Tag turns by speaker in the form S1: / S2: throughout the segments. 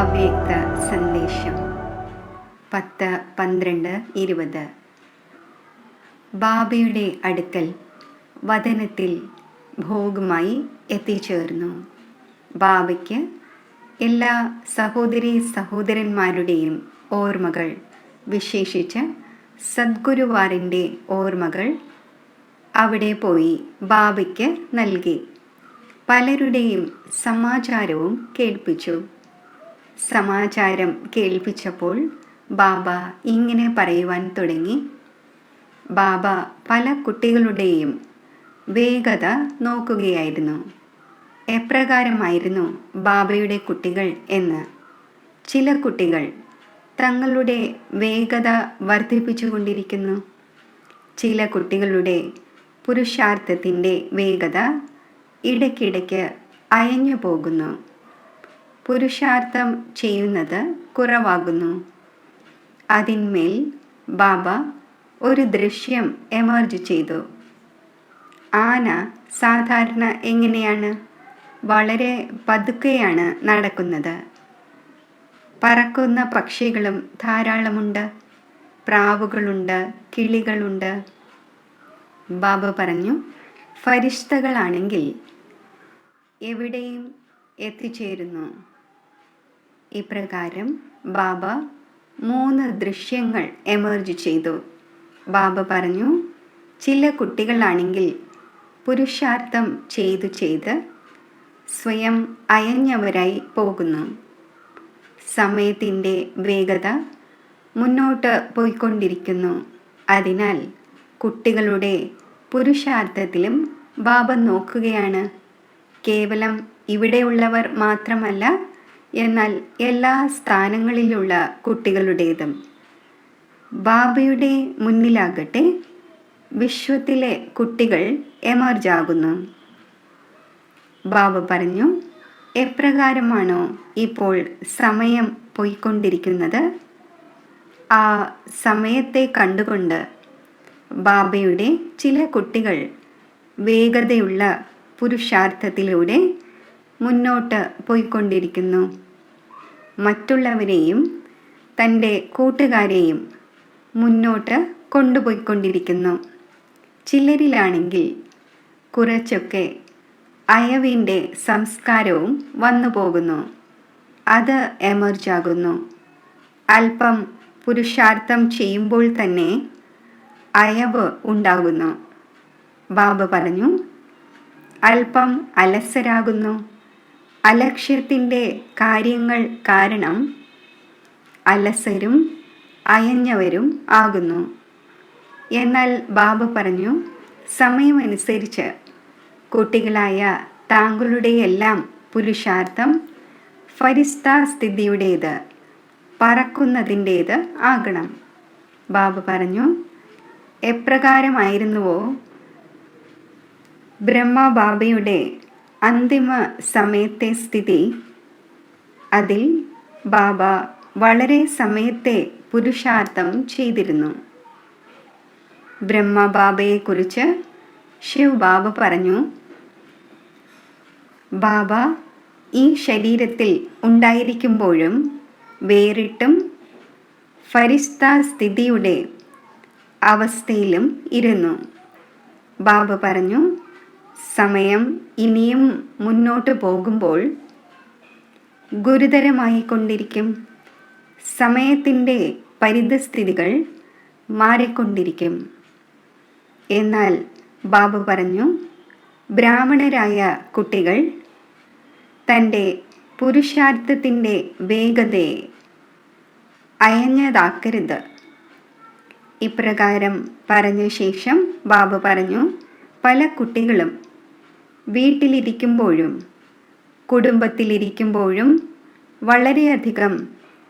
S1: അവ്യക്ത സന്ദേശം. പത്ത് പന്ത്രണ്ട് ഇരുപത്. ബാബയുടെ അടുക്കൽ വതനത്തിൽ ഭോഗമായി എത്തിച്ചേർന്നു. ബാബയ്ക്ക് എല്ലാ സഹോദരി സഹോദരന്മാരുടെയും ഓർമ്മകൾ വിശേഷിച്ച് സദ്ഗുരുവാറിന്റെ ഓർമ്മകൾ അവിടെ പോയി ബാബയ്ക്ക് നൽകി. പലരുടെയും സമാചാരവും കേൾപ്പിച്ചു. സമാചാരം കേൾപ്പിച്ചപ്പോൾ ബാബ ഇങ്ങനെ പറയുവാൻ തുടങ്ങി. ബാബ പല കുട്ടികളുടെയും വേഗത നോക്കുകയായിരുന്നു. എപ്രകാരമായിരുന്നു ബാബയുടെ കുട്ടികൾ എന്ന്? ചില കുട്ടികൾ തങ്ങളുടെ വേഗത വർദ്ധിപ്പിച്ചുകൊണ്ടിരിക്കുന്നു. ചില കുട്ടികളുടെ പുരുഷാർത്ഥത്തിന്റെ വേഗത ഇടയ്ക്കിടയ്ക്ക് അയഞ്ഞു പോകുന്നു. പുരുഷാർത്ഥം ചെയ്യുന്നത് കുറവാകുന്നു. അതിന്മേൽ ബാബ ഒരു ദൃശ്യം എമർജ് ചെയ്തു. ആന സാധാരണ എങ്ങനെയാണ്? വളരെ പതുക്കെയാണ് നടക്കുന്നത്. പറക്കുന്ന പക്ഷികളും ധാരാളമുണ്ട്. പ്രാവുകളുണ്ട് കിളികളുണ്ട്. ബാബ പറഞ്ഞു ഫരിഷ്തകളാണെങ്കിൽ എവിടെയും എത്തിച്ചേരുന്നു. ഇപ്രകാരം ബാബ മൂന്ന് ദൃശ്യങ്ങൾ എമർജ് ചെയ്തു. ബാബ പറഞ്ഞു ചില കുട്ടികളാണെങ്കിൽ പുരുഷാർത്ഥം ചെയ്തു ചെയ്ത് സ്വയം അയഞ്ഞവരായി പോകുന്നു. സമയത്തിന്റെ വേഗത മുന്നോട്ട് പോയിക്കൊണ്ടിരിക്കുന്നു. അതിനാൽ കുട്ടികളുടെ പുരുഷാർത്ഥത്തിലും ബാബ നോക്കുകയാണ്. കേവലം ഇവിടെയുള്ളവർ മാത്രമല്ല എന്നാൽ എല്ലാ സ്ഥാനങ്ങളിലുള്ള കുട്ടികളുടേതും ബാബയുടെ മുന്നിലാകട്ടെ വിശ്വത്തിലെ കുട്ടികൾ എമർജാകുന്നു. ബാബ പറഞ്ഞു എപ്രകാരമാണോ ഇപ്പോൾ സമയം പോയിക്കൊണ്ടിരിക്കുന്നത്? ആ സമയത്തെ കണ്ടുകൊണ്ട് ബാബയുടെ ചില കുട്ടികൾ വേഗതയുള്ള പുരുഷാർത്ഥത്തിലൂടെ മുന്നോട്ട് പോയിക്കൊണ്ടിരിക്കുന്നു. മറ്റുള്ളവരെയും തന്റെ കൂട്ടുകാരെയും മുന്നോട്ട് കൊണ്ടുപോയിക്കൊണ്ടിരിക്കുന്നു. ചിലരിലാണെങ്കിൽ കുറച്ചൊക്കെ അയവിന്റെ സംസ്കാരവും വന്നു പോകുന്നു അത് എമർജാകുന്നു. അല്പം പുരുഷാർത്ഥം ചെയ്യുമ്പോൾ തന്നെ അയവ് ഉണ്ടാകുന്നു. ബാബ പറഞ്ഞു അല്പം അലസരാകുന്നു. അലക്ഷ്യത്തിന്റെ കാര്യങ്ങൾ കാരണം അലസരും അയഞ്ഞവരും ആകുന്നു. എന്നാൽ ബാബ പറഞ്ഞു സമയമനുസരിച്ച് കുട്ടികളായ താങ്കളുടെയെല്ലാം പുരുഷാർത്ഥം ഫരിസ്ഥാസ്ഥിതിയുടേത് പറക്കുന്നതിന്റേത് ആകണം. ബാബ പറഞ്ഞു എപ്രകാരമായിരുന്നുവോ? ബ്രഹ്മബാബയുടെ അന്തിമ സമയത്തെ സ്ഥിതി. അതിൽ ബാബ വളരെ സമയത്തെ പുരുഷാർത്ഥം ചെയ്തിരുന്നു. ബ്രഹ്മബാബയെക്കുറിച്ച് ശിവ് ബാബ പറഞ്ഞു ബാബ ഈ ശരീരത്തിൽ ഉണ്ടായിരിക്കുമ്പോഴും വേറിട്ടും ഫരിസ്ത സ്ഥിതിയുടെ അവസ്ഥയിലും ഇരുന്നു. ബാബ പറഞ്ഞു സമയം ഇനിയും മുന്നോട്ട് പോകുമ്പോൾ ഗുരുതരമായി കൊണ്ടിരിക്കും സമയത്തിന്റെ പരിതസ്ഥിതികൾ മാറിക്കൊണ്ടിരിക്കും. എന്നാൽ ബാബു പറഞ്ഞു ബ്രാഹ്മണരായ കുട്ടികൾ തന്റെ പുരുഷാർത്ഥത്തിന്റെ വേഗതയെ അയഞ്ഞതാക്കരുത്. ഇപ്രകാരം പറഞ്ഞ ശേഷം ബാബു പറഞ്ഞു പല കുട്ടികളും വീട്ടിലിരിക്കുമ്പോഴും കുടുംബത്തിലിരിക്കുമ്പോഴും വളരെയധികം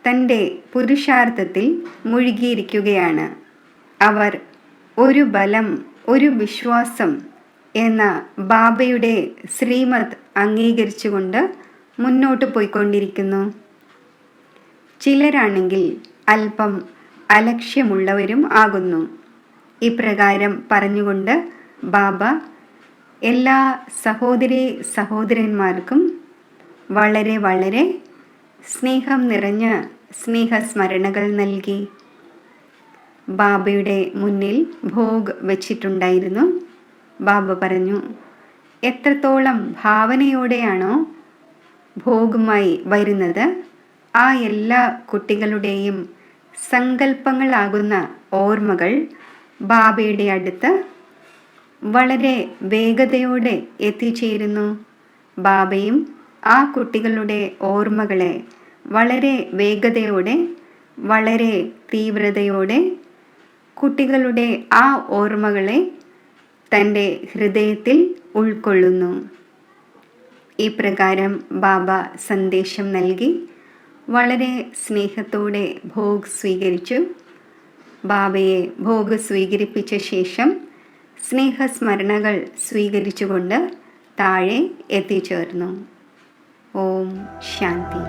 S1: തന്റെ പുരുഷാർത്ഥത്തിൽ മുഴുകിയിരിക്കുകയാണ്. അവർ ഒരു ബലം ഒരു വിശ്വാസം എന്ന ബാബയുടെ ശ്രീമത് അംഗീകരിച്ചുകൊണ്ട് മുന്നോട്ട് പോയിക്കൊണ്ടിരിക്കുന്നു. ചിലരാണെങ്കിൽ അല്പം അലക്ഷ്യമുള്ളവരും ആകുന്നു. ഇപ്രകാരം പറഞ്ഞുകൊണ്ട് ബാബ എല്ലാ സഹോദരി സഹോദരന്മാർക്കും വളരെ വളരെ സ്നേഹം നിറഞ്ഞ സ്നേഹസ്മരണകൾ നൽകി ബാബയുടെ മുന്നിൽ ഭോഗ് വച്ചിട്ടുണ്ടായിരുന്നു. ബാബ പറഞ്ഞു എത്രത്തോളം ഭാവനയോടെയാണോ ഭോഗുമായി വരുന്നത് ആ എല്ലാ കുട്ടികളുടെയും സങ്കല്പങ്ങളാകുന്ന ഓർമ്മകൾ ബാബയുടെ അടുത്ത് വളരെ വേഗതയോടെ എത്തിച്ചേരുന്നു. ബാബയും ആ കുട്ടികളുടെ ഓർമ്മകളെ വളരെ വേഗതയോടെ വളരെ തീവ്രതയോടെ കുട്ടികളുടെ ആ ഓർമ്മകളെ തന്റെ ഹൃദയത്തിൽ ഉൾക്കൊള്ളുന്നു. ഈ പ്രകാരം ബാബ സന്ദേശം നൽകി വളരെ സ്നേഹത്തോടെ ഭോഗ് സ്വീകരിച്ചു. ബാബയെ ഭോഗ് സ്വീകരിപ്പിച്ച ശേഷം സ്നേഹസ്മരണകൾ സ്വീകരിച്ചുകൊണ്ട് താഴെ എത്തിച്ചേർന്നു. ഓം ശാന്തി.